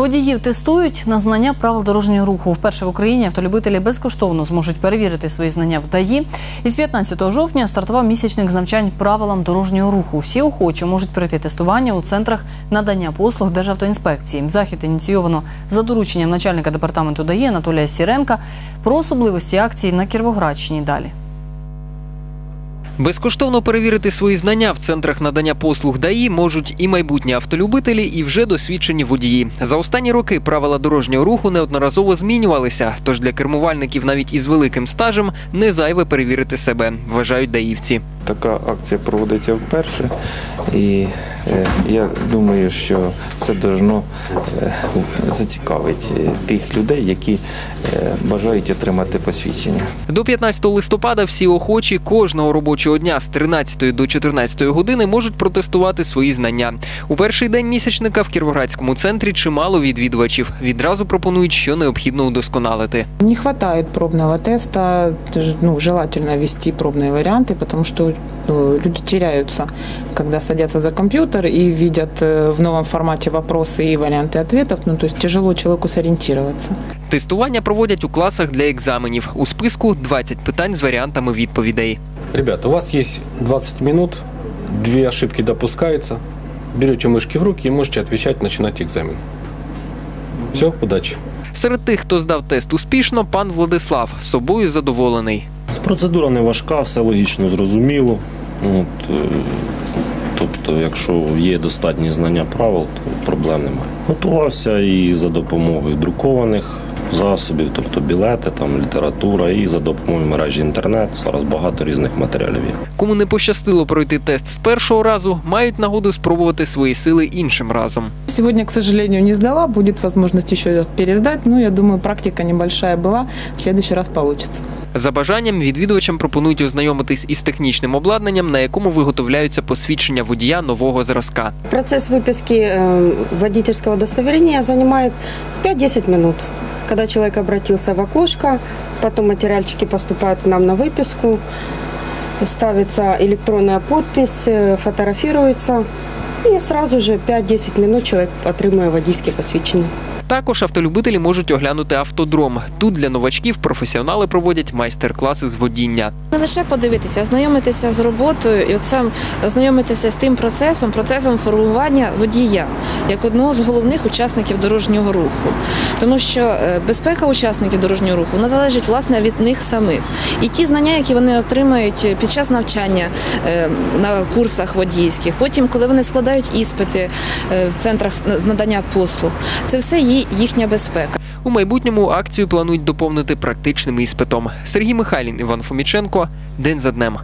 Водіїв тестують на знання правил дорожнього руху. Вперше в Україні автолюбителі безкоштовно зможуть перевірити свої знання в ДАІ. Із 15 жовтня стартував місячник з правилам дорожнього руху. Всі охочі можуть пройти тестування у центрах надання послуг Державтоінспекції. Захід ініційовано за дорученням начальника департаменту ДАІ Анатолія Сіренка. Про особливості акції на Кіровоградщині далі. Безкоштовно перевірити свої знання в центрах надання послуг ДАІ можуть і майбутні автолюбителі, і вже досвідчені водії. За останні роки правила дорожнього руху неодноразово змінювалися. Тож для кермувальників навіть із великим стажем не зайве перевірити себе, вважають даївці. Така акція проводиться вперше, і я думаю, що це должно е, зацікавити е, тих людей, які е, бажають отримати посвідчення. До 15 листопада всі охочі кожного робочого дня з 13 до 14 години можуть протестувати свої знання. У перший день місячника в Кіровоградському центрі чимало відвідувачів. Відразу пропонують, що необхідно удосконалити. Не хватает пробного теста, ну, желательно ввести пробные варианты, потому что ну, люди теряются, когда садятся за компьютер и видят э, в новом формате вопросы и варианты ответов, ну, то есть тяжело человеку сориентироваться. Тестування проводять у класах для екзаменів. У списку 20 питань з варіантами відповідей. Ребята, у вас есть 20 минут, две ошибки допускаются. Берете мышки в руки и можете отвечать, начинать экзамен. Все, удачи. Серед тих, хто здав тест успішно, пан Владислав собою задоволений. Процедура не важка, все логічно зрозуміло. От, е, тобто, якщо є достатні знання правил, то проблем немає. Готувався і за допомогою друкованих засобів, тобто білети, там, література, і за допомогою мережі інтернет. Зараз багато різних матеріалів є. Кому не пощастило пройти тест з першого разу, мають нагоду спробувати свої сили іншим разом. Сегодня, к сожалению, не сдала, будет возможность еще раз пересдать, но я думаю, практика небольшая была, в следующий раз получится. За бажанням відвідувачам пропонують ознайомитись із технічним обладнанням, на якому виготовляються посвідчення водія нового зразка. Процесс выписки э, водительского удостоверения занимает 5-10 минут. Когда человек обратился в окошко, потом материальчики поступают к нам на выписку, ставится электронная подпись, э, фотографируется, и сразу же 5-10 минут человек отримує водійське посвідчення. Також автолюбителі можуть оглянути автодром. Тут для новачків професіонали проводять майстер-класи з водіння. Не лише подивитися, ознайомитися з роботою і ознайомитися з тим процесом, процесом формування водія як одного з головних учасників дорожнього руху. Тому що е, безпека учасників дорожнього руху залежить власне від них самих. І ті знання, які вони отримають під час навчання е, на курсах водійських, потім, коли вони складають іспити е, в центрах з надання послуг, це все є їхня безпека. У майбутньому акцію планують доповнити практичним іспитом. Сергій Михайлін, Іван Фоміченко. День за днем.